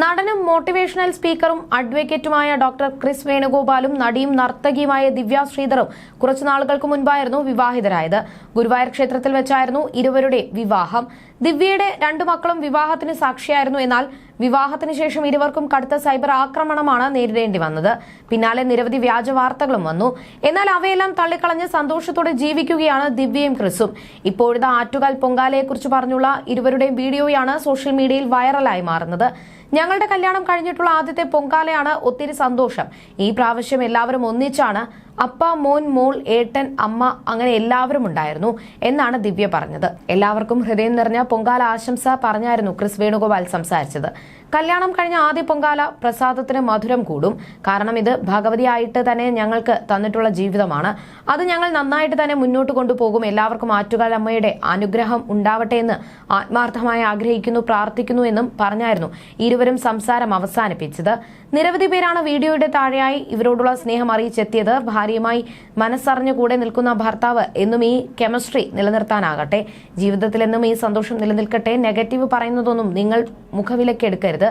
നടനും മോട്ടിവേഷണൽ സ്പീക്കറും അഡ്വക്കേറ്റുമായ doctor Chris വേണുഗോപാലും നടിയും നർത്തകിയുമായ ദിവ്യ ശ്രീധറും കുറച്ചു നാളുകൾക്ക് മുൻപായിരുന്നു വിവാഹിതരായത്. ഗുരുവായൂർ ക്ഷേത്രത്തിൽ വെച്ചായിരുന്നു ഇരുവരുടെ വിവാഹം. ദിവ്യയുടെ രണ്ടു മക്കളും വിവാഹത്തിന് സാക്ഷിയായിരുന്നു എന്നാൽ വിവാഹത്തിന് ശേഷം ഇരുവർക്കും കടുത്ത സൈബർ ആക്രമണമാണ് നേരിടേണ്ടി വന്നത്. പിന്നാലെ നിരവധി വ്യാജ വാർത്തകളും വന്നു. എന്നാൽ അവയെല്ലാം തള്ളിക്കളഞ്ഞ് സന്തോഷത്തോടെ ജീവിക്കുകയാണ് ദിവ്യയും ക്രിസും. ഇപ്പോഴത്തെ ആറ്റുകാൽ പൊങ്കാലയെക്കുറിച്ച് പറഞ്ഞുള്ള ഇരുവരുടെയും വീഡിയോയാണ് സോഷ്യൽ മീഡിയയിൽ വൈറലായി മാറുന്നത്. ഞങ്ങളുടെ കല്യാണം കഴിഞ്ഞിട്ടുള്ള ആദ്യത്തെ പൊങ്കാലയാണ് ഒത്തിരി സന്തോഷം. ഈ പ്രാവശ്യം എല്ലാവരും ഒന്നിച്ചാണ് അപ്പ മോൻ മോൾ ഏട്ടൻ അമ്മ അങ്ങനെ എല്ലാവരും ഉണ്ടായിരുന്നു എന്നാണ് ദിവ്യ പറഞ്ഞത്. എല്ലാവർക്കും ഹൃദയം നിറഞ്ഞ പൊങ്കാല ആശംസ പറഞ്ഞായിരുന്നു ക്രിസ് വേണുഗോപാൽ സംസാരിച്ചത്. കല്യാണം കഴിഞ്ഞ ആദ്യ പൊങ്കാല പ്രസാദത്തിന് മധുരം കൂടും. കാരണം ഇത് ഭഗവതിയായിട്ട് തന്നെ ഞങ്ങൾക്ക് തന്നിട്ടുള്ള ജീവിതമാണ്. അത് ഞങ്ങൾ നന്നായിട്ട് തന്നെ മുന്നോട്ട് കൊണ്ടുപോകും. എല്ലാവർക്കും ആറ്റുകാലമ്മയുടെ അനുഗ്രഹം ഉണ്ടാവട്ടെ എന്ന് ആത്മാർത്ഥമായി ആഗ്രഹിക്കുന്നു പ്രാർത്ഥിക്കുന്നു എന്നും പറഞ്ഞായിരുന്നു ഇരുവരും സംസാരം അവസാനിപ്പിച്ചത്. നിരവധി പേരാണ് വീഡിയോയുടെ താഴെയായി ഇവരോടുള്ള സ്നേഹം അറിയിച്ചെത്തിയത്. ഭാര്യയുമായി മനസ്സറിഞ്ഞു കൂടെ നിൽക്കുന്ന ഭർത്താവ് എന്നും ഈ കെമിസ്ട്രി നിലനിർത്താനാകട്ടെ. ജീവിതത്തിൽ എന്നും ഈ സന്തോഷം നിലനിൽക്കട്ടെ. നെഗറ്റീവ് പറയുന്നതൊന്നും നിങ്ങൾ മുഖവിലക്കെടുക്കരുത്.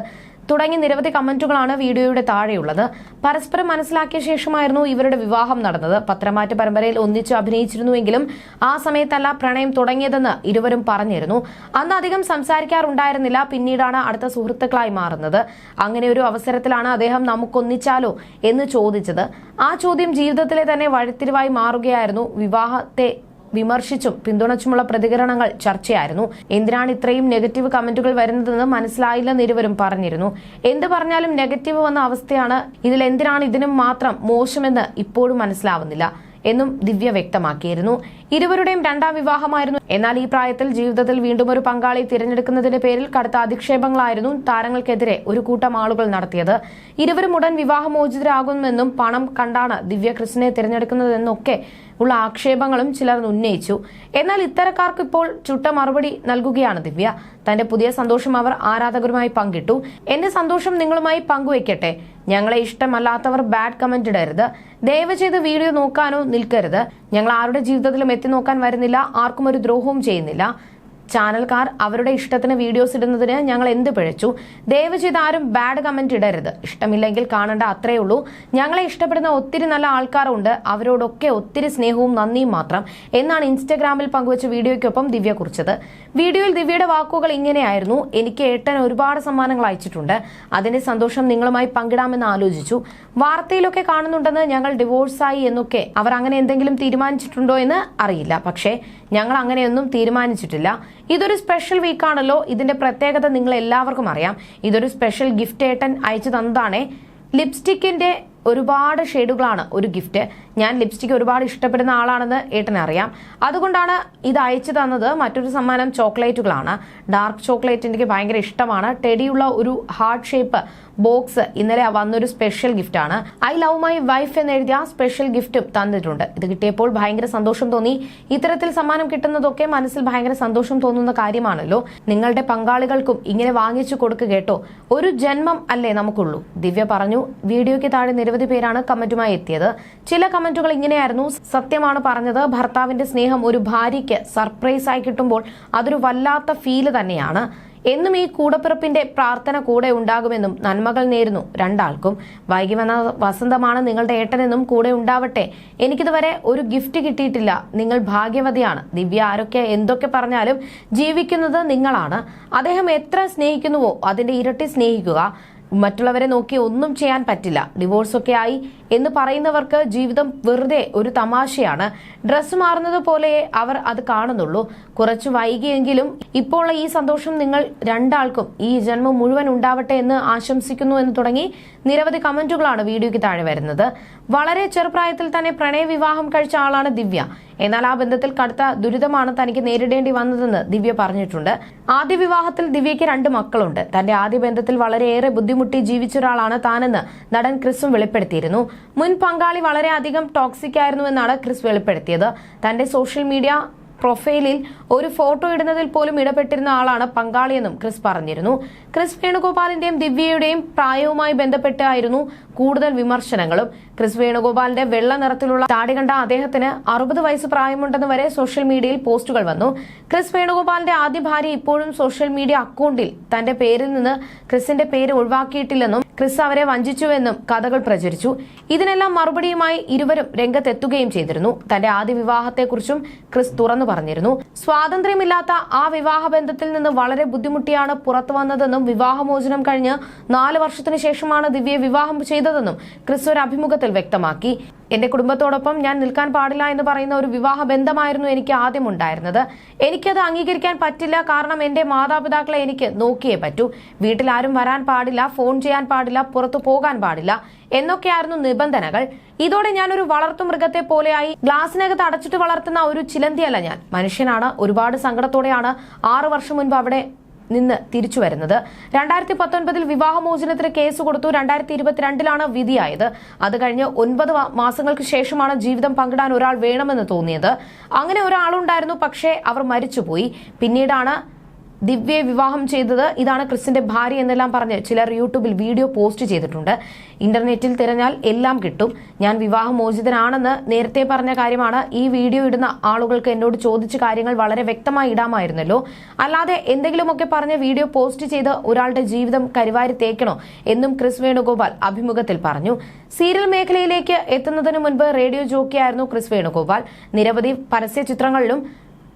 തുടങ്ങി നിരവധി കമന്റുകളാണ് വീഡിയോയുടെ താഴെയുള്ളത്. പരസ്പരം മനസ്സിലാക്കിയ ശേഷമായിരുന്നു ഇവരുടെ വിവാഹം നടന്നത്. പത്രമാറ്റ പരമ്പരയിൽ ഒന്നിച്ച് അഭിനയിച്ചിരുന്നുവെങ്കിലും ആ സമയത്തല്ല പ്രണയം തുടങ്ങിയതെന്ന് ഇരുവരും പറഞ്ഞിരുന്നു. അന്ന് അധികം സംസാരിക്കാറുണ്ടായിരുന്നില്ല. പിന്നീടാണ് അടുത്ത സുഹൃത്തുക്കളായി മാറുന്നത്. അങ്ങനെ ഒരു അവസരത്തിലാണ് അദ്ദേഹം നമുക്കൊന്നിച്ചാലോ എന്ന് ചോദിച്ചത്. ആ ചോദ്യം ജീവിതത്തിലെ തന്നെ വഴിത്തിരിവായി മാറുകയായിരുന്നു വിവാഹത്തെ വിമർശിച്ചും പിന്തുണച്ചുമുള്ള പ്രതികരണങ്ങൾ ചർച്ചയായിരുന്നു. എന്തിനാണ് ഇത്രയും നെഗറ്റീവ് കമന്റുകൾ വരുന്നതെന്ന് മനസ്സിലായില്ലെന്ന് ഇരുവരും പറഞ്ഞിരുന്നു. എന്ത് പറഞ്ഞാലും നെഗറ്റീവ് വന്ന അവസ്ഥയാണ്. ഇതിൽ എന്തിനാണ് ഇതിനും മാത്രം മോശമെന്ന് ഇപ്പോഴും മനസ്സിലാവുന്നില്ല. എന്നും ദിവ്യ വ്യക്തമാക്കിയിരുന്നു. ഇരുവരുടെയും രണ്ടാം വിവാഹമായിരുന്നു. എന്നാൽ ഈ പ്രായത്തിൽ ജീവിതത്തിൽ വീണ്ടും ഒരു പങ്കാളി തിരഞ്ഞെടുക്കുന്നതിന്റെ പേരിൽ കടുത്ത അധിക്ഷേപങ്ങളായിരുന്നു താരങ്ങൾക്കെതിരെ ഒരു കൂട്ടം ആളുകൾ നടത്തിയത്. ഇരുവരും ഉടൻ വിവാഹമോചിതരാകുമെന്നും പണം കണ്ടാണ് ദിവ്യ ക്രിസ്റ്റിനെ തിരഞ്ഞെടുക്കുന്നതെന്നൊക്കെ ഉള്ള ആക്ഷേപങ്ങളും ചിലർ ഉന്നയിച്ചു. എന്നാൽ ഇത്തരക്കാർക്ക് ഇപ്പോൾ ചുട്ട മറുപടി നൽകുകയാണ് ദിവ്യ. തന്റെ പുതിയ സന്തോഷം അവർ ആരാധകരുമായി പങ്കിട്ടു. എന്റെ സന്തോഷം നിങ്ങളുമായി പങ്കുവെക്കട്ടെ ഞങ്ങളെ ഇഷ്ടമല്ലാത്തവർ ബാഡ് കമന്റ് ഇടരുത്. ദയവ് ചെയ്ത് വീഡിയോ നോക്കാനോ നിൽക്കരുത്. ഞങ്ങൾ ആരുടെ ജീവിതത്തിലും എത്തി നോക്കാൻ വരുന്നില്ല ആർക്കും ഒരു ദ്രോഹവും ചെയ്യുന്നില്ല. ചാനൽക്കാർ അവരുടെ ഇഷ്ടത്തിന് വീഡിയോസ് ഇടുന്നതിന് ഞങ്ങൾ എന്ത് പിഴച്ചു? ദയവ് ചെയ്ത് ആരും ബാഡ് കമന്റ് ഇടരുത്. ഇഷ്ടമില്ലെങ്കിൽ കാണേണ്ട അത്രേ ഉള്ളൂ. ഞങ്ങളെ ഇഷ്ടപ്പെടുന്ന ഒത്തിരി നല്ല ആൾക്കാരുണ്ട്. അവരോടൊക്കെ ഒത്തിരി സ്നേഹവും നന്ദിയും മാത്രം. എന്നാണ് ഇൻസ്റ്റഗ്രാമിൽ പങ്കുവച്ച വീഡിയോയ്ക്കൊപ്പം ദിവ്യ കുറിച്ചത്. വീഡിയോയിൽ ദിവ്യയുടെ വാക്കുകൾ ഇങ്ങനെയായിരുന്നു. എനിക്ക് ഏട്ടൻ ഒരുപാട് സമ്മാനങ്ങൾ അയച്ചിട്ടുണ്ട്. അതിന്റെ സന്തോഷം നിങ്ങളുമായി പങ്കിടാമെന്ന് ആലോചിച്ചു. വാർത്തയിലൊക്കെ കാണുന്നുണ്ടെന്ന് ഞങ്ങൾ ഡിവോഴ്സായി എന്നൊക്കെ അവർ അങ്ങനെ എന്തെങ്കിലും തീരുമാനിച്ചിട്ടുണ്ടോ എന്ന് അറിയില്ല. പക്ഷേ ഞങ്ങൾ അങ്ങനെയൊന്നും തീരുമാനിച്ചിട്ടില്ല. ഇതൊരു സ്പെഷ്യൽ വീക്കാണല്ലോ ഇതിന്റെ പ്രത്യേകത നിങ്ങൾ എല്ലാവർക്കും അറിയാം. ഇതൊരു സ്പെഷ്യൽ ഗിഫ്റ്റ് ഏട്ടൻ അയച്ചു തന്നതാണേ. ലിപ്സ്റ്റിക്കിന്റെ ഒരുപാട് ഷെയ്ഡുകളാണ് ഒരു ഗിഫ്റ്റ് ഞാൻ ലിപ്സ്റ്റിക് ഒരുപാട് ഇഷ്ടപ്പെടുന്ന ആളാണെന്ന് ഏട്ടൻ അറിയാം. അതുകൊണ്ടാണ് ഇത് അയച്ചു തന്നത്. മറ്റൊരു സമ്മാനം ചോക്ലേറ്റുകളാണ്. ഡാർക്ക് ചോക്ലേറ്റ് എനിക്ക് ഭയങ്കര ഇഷ്ടമാണ്. ടെടിയുള്ള ഒരു ഹാർട്ട് ഷേപ്പ് ബോക്സ് ഇന്നലെ വന്നൊരു സ്പെഷ്യൽ ഗിഫ്റ്റാണ് ഐ ലവ് മൈ വൈഫ് എന്നെഴുതിയ സ്പെഷ്യൽ ഗിഫ്റ്റും തന്നിട്ടുണ്ട്. ഇത് കിട്ടിയപ്പോൾ ഭയങ്കര സന്തോഷം തോന്നി. ഇത്തരത്തിൽ സമ്മാനം കിട്ടുന്നതൊക്കെ മനസ്സിൽ ഭയങ്കര സന്തോഷം തോന്നുന്ന കാര്യമാണല്ലോ. നിങ്ങളുടെ പങ്കാളികൾക്കും ഇങ്ങനെ വാങ്ങിച്ചു കൊടുക്കുക കേട്ടോ. ഒരു ജന്മം അല്ലേ നമുക്കുള്ളൂ. ദിവ്യ പറഞ്ഞു വീഡിയോയ്ക്ക് താഴെ നിരവധി പേരാണ് കമന്റുമായി എത്തിയത്. ചില കമന്റുകൾ ഇങ്ങനെയായിരുന്നു. സത്യമാണ് പറഞ്ഞത് ഭർത്താവിന്റെ സ്നേഹം ഒരു ഭാര്യയ്ക്ക് സർപ്രൈസ് ആയി കിട്ടുമ്പോൾ അതൊരു വല്ലാത്ത ഫീൽ തന്നെയാണ്. എന്നും ഈ കൂടപ്പിറപ്പിന്റെ പ്രാർത്ഥന കൂടെ ഉണ്ടാകുമെന്നും നന്മകൾ നേരുന്നു രണ്ടാൾക്കും. വൈകി വന്ന വസന്തമാണ് നിങ്ങളുടെ ഏട്ടനെന്നും കൂടെ ഉണ്ടാവട്ടെ. എനിക്കിതുവരെ ഒരു ഗിഫ്റ്റ് കിട്ടിയിട്ടില്ല. നിങ്ങൾ ഭാഗ്യവതിയാണ്. ദിവ്യ ആരൊക്കെ എന്തൊക്കെ പറഞ്ഞാലും ജീവിക്കുന്നത് നിങ്ങളാണ്. അദ്ദേഹം എത്ര സ്നേഹിക്കുന്നുവോ അതിന്റെ ഇരട്ടി സ്നേഹിക്കുക. മറ്റുള്ളവരെ നോക്കി ഒന്നും ചെയ്യാൻ പറ്റില്ല. ഡിവോഴ്സ് ഒക്കെ ആയി എന്ന് പറയുന്നവർക്ക് ജീവിതം വെറുതെ ഒരു തമാശയാണ്. ഡ്രസ്സ് മാറുന്നത് പോലെ അവർ അത് കാണുന്നുള്ളൂ. കുറച്ച് വൈകിയെങ്കിലും ഇപ്പോൾ ഈ സന്തോഷം നിങ്ങൾ രണ്ടാൾക്കും ഈ ജന്മം മുഴുവൻ ഉണ്ടാവട്ടെ എന്ന് ആശംസിക്കുന്നു എന്ന് തുടങ്ങി നിരവധി കമന്റുകളാണ് വീഡിയോയ്ക്ക് താഴെ വരുന്നത്. വളരെ ചെറുപ്രായത്തിൽ തന്നെ പ്രണയ വിവാഹം കഴിച്ച ആളാണ് ദിവ്യ. എന്നാൽ ആ ബന്ധത്തിൽ കടുത്ത ദുരിതമാണ് തനിക്ക് നേരിടേണ്ടി വന്നതെന്ന് ദിവ്യ പറഞ്ഞിട്ടുണ്ട്. ആദ്യ വിവാഹത്തിൽ ദിവ്യയ്ക്ക് രണ്ട് മക്കളുണ്ട്. തന്റെ ആദ്യ ബന്ധത്തിൽ വളരെയേറെ ബുദ്ധിമുട്ടി ജീവിച്ച ഒരാളാണ് താനെന്ന് നടൻ ക്രിസും വെളിപ്പെടുത്തിയിരുന്നു. മുൻ പങ്കാളി വളരെയധികം ടോക്സിക് ആയിരുന്നു എന്നാണ് ക്രിസ് വെളിപ്പെടുത്തിയത്. തന്റെ സോഷ്യൽ മീഡിയ പ്രൊഫൈലിൽ ഒരു ഫോട്ടോ ഇടുന്നതിൽ പോലും ഇടപെട്ടിരുന്ന ആളാണ് പങ്കാളിയെന്നും ക്രിസ് പറഞ്ഞിരുന്നു. ക്രിസ് വേണുഗോപാലിന്റെയും ദിവ്യയുടെയും പ്രായവുമായി ബന്ധപ്പെട്ടായിരുന്നു കൂടുതൽ വിമർശനങ്ങളും. ക്രിസ് വേണുഗോപാലിന്റെ വെള്ള നിറത്തിലുള്ള താടി കണ്ട അദ്ദേഹത്തിന് അറുപത് വയസ്സ് പ്രായമുണ്ടെന്ന് വരെ സോഷ്യൽ മീഡിയയിൽ പോസ്റ്റുകൾ വന്നു. ക്രിസ് വേണുഗോപാലിന്റെ ആദ്യ ഭാര്യ ഇപ്പോഴും സോഷ്യൽ മീഡിയ അക്കൗണ്ടിൽ തന്റെ പേരിൽ നിന്ന് ക്രിസിന്റെ പേര് ഒഴിവാക്കിയിട്ടില്ലെന്നും ക്രിസ് അവരെ വഞ്ചിച്ചുവെന്നും കഥകൾ പ്രചരിച്ചു. ഇതിനെല്ലാം മറുപടിയുമായി ഇരുവരും രംഗത്തെത്തുകയും ചെയ്തിരുന്നു. തന്റെ ആദ്യ വിവാഹത്തെക്കുറിച്ചും ക്രിസ് തുറന്നു പറഞ്ഞിരുന്നു. സ്വാതന്ത്ര്യമില്ലാത്ത ആ വിവാഹ ബന്ധത്തിൽ നിന്ന് വളരെ ബുദ്ധിമുട്ടിയാണ് പുറത്തു വന്നതെന്നും വിവാഹമോചനം കഴിഞ്ഞ് നാല് വർഷത്തിനു ശേഷമാണ് ദിവ്യയെ വിവാഹം ചെയ്തതെന്നും ക്രിസ് ഒരു അഭിമുഖത്തിൽ വ്യക്തമാക്കി. എന്റെ കുടുംബത്തോടൊപ്പം ഞാൻ നിൽക്കാൻ പാടില്ല എന്ന് പറയുന്ന ഒരു വിവാഹ ബന്ധമായിരുന്നു എനിക്ക് ആദ്യം ഉണ്ടായിരുന്നത്. എനിക്കത് അംഗീകരിക്കാൻ പറ്റില്ല. കാരണം എന്റെ മാതാപിതാക്കളെ എനിക്ക് നോക്കിയേ പറ്റൂ. വീട്ടിൽ ആരും വരാൻ പാടില്ല ഫോൺ ചെയ്യാൻ പാടില്ല പുറത്തു പോകാൻ പാടില്ല എന്നൊക്കെയായിരുന്നു നിബന്ധനകൾ. ഇതോടെ ഞാൻ ഒരു വളർത്തു മൃഗത്തെ പോലെയായി ഗ്ലാസിനകത്ത് അടച്ചിട്ട് വളർത്തുന്ന ഒരു ചിലന്തിയല്ല ഞാൻ. മനുഷ്യനാണ്. ഒരുപാട് സങ്കടത്തോടെയാണ് ആറു വർഷം മുൻപ് അവിടെ നിന്ന് തിരിച്ചു വരുന്നത്. രണ്ടായിരത്തി പത്തൊൻപതിൽ വിവാഹമോചനത്തിന് കേസ് കൊടുത്തു. രണ്ടായിരത്തി ഇരുപത്തിരണ്ടിലാണ് വിധിയായത്. അത് കഴിഞ്ഞ് ഒൻപത് മാസങ്ങൾക്ക് ശേഷമാണ് ജീവിതം പങ്കിടാൻ ഒരാൾ വേണമെന്ന് തോന്നിയത്. അങ്ങനെ ഒരാളുണ്ടായിരുന്നു പക്ഷേ അവർ മരിച്ചുപോയി. പിന്നീടാണ് ദിവ്യയെ വിവാഹം ചെയ്തത് ഇതാണ് ക്രിസിന്റെ ഭാര്യ എന്നെല്ലാം പറഞ്ഞ് ചിലർ യൂട്യൂബിൽ വീഡിയോ പോസ്റ്റ് ചെയ്തിട്ടുണ്ട്. ഇന്റർനെറ്റിൽ തിരഞ്ഞാൽ എല്ലാം കിട്ടും. ഞാൻ വിവാഹമോചിതനാണെന്ന് നേരത്തെ പറഞ്ഞ കാര്യമാണ്. ഈ വീഡിയോ ഇടുന്ന ആളുകൾക്ക് എന്നോട് ചോദിച്ച കാര്യങ്ങൾ വളരെ വ്യക്തമായി ഇടാമായിരുന്നല്ലോ. അല്ലാതെ എന്തെങ്കിലുമൊക്കെ പറഞ്ഞ് വീഡിയോ പോസ്റ്റ് ചെയ്ത് ഒരാളുടെ ജീവിതം കരുവാരി തേക്കണോ എന്നും ക്രിസ് വേണുഗോപാൽ അഭിമുഖത്തിൽ പറഞ്ഞു. സീരിയൽ മേഖലയിലേക്ക് എത്തുന്നതിന് മുൻപ് റേഡിയോ ജോക്കിയായിരുന്നു ക്രിസ് വേണുഗോപാൽ. നിരവധി പരസ്യ ചിത്രങ്ങളിലും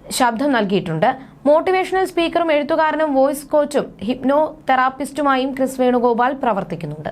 ശബ്ദം നൽകിയിട്ടുണ്ട്. മോട്ടിവേഷണൽ സ്പീക്കറും എഴുത്തുകാരനും വോയിസ് കോച്ചും ഹിപ്നോ തെറാപ്പിസ്റ്റുമായും ക്രിസ് വേണുഗോപാൽ പ്രവർത്തിക്കുന്നുണ്ട്.